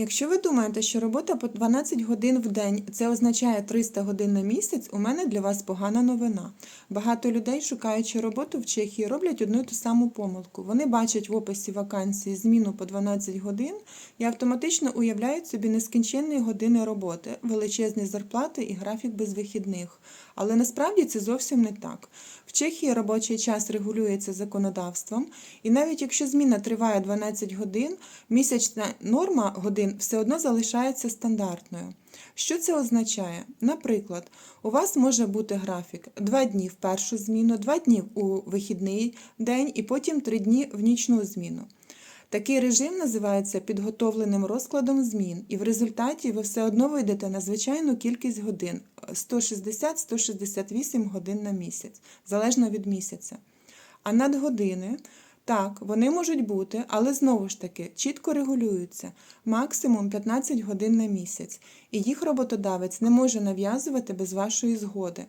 Якщо ви думаєте, що робота по 12 годин в день це означає 300 годин на місяць, у мене для вас погана новина. Багато людей, шукаючи роботу в Чехії, роблять одну і ту саму помилку. Вони бачать в описі вакансії зміну по 12 годин і автоматично уявляють собі нескінченні години роботи, величезні зарплати і графік без вихідних. Але насправді це зовсім не так. В Чехії робочий час регулюється законодавством, і навіть якщо зміна триває 12 годин, місячна норма годин все одно залишається стандартною. Що це означає? Наприклад, у вас може бути графік 2 дні в першу зміну, 2 дні у вихідний день і потім 3 дні в нічну зміну. Такий режим називається підготовленим розкладом змін, і в результаті ви все одно вийдете на звичайну кількість годин 160-168 годин на місяць, залежно від місяця. А надгодини, так, вони можуть бути, але знову ж таки чітко регулюються максимум 15 годин на місяць, і їх роботодавець не може нав'язувати без вашої згоди.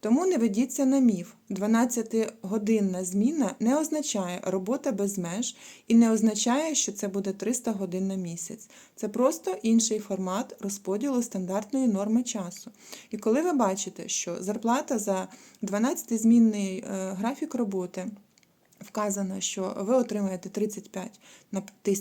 Тому не ведіться на міф. 12-годинна зміна не означає робота без меж і не означає, що це буде 300 годин на місяць. Це просто інший формат розподілу стандартної норми часу. І коли ви бачите, що зарплата за 12-змінний е, графік роботи вказано, що ви отримаєте 35,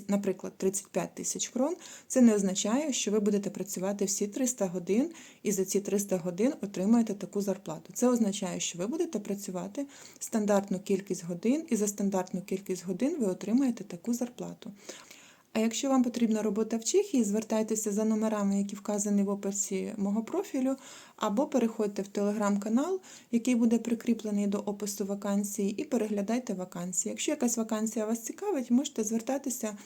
наприклад, 35 тисяч крон, це не означає, що ви будете працювати всі 300 годин і за ці 300 годин отримаєте таку зарплату. Це означає, що ви будете працювати стандартну кількість годин, і за стандартну кількість годин ви отримаєте таку зарплату. А якщо вам потрібна робота в Чехії, звертайтеся за номерами, які вказані в описі мого профілю, або переходьте в телеграм-канал, який буде прикріплений до опису вакансії, і переглядайте вакансії. Якщо якась вакансія вас цікавить, можете звертатися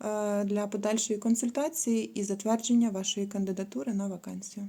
е, для подальшої консультації і затвердження вашої кандидатури на вакансію.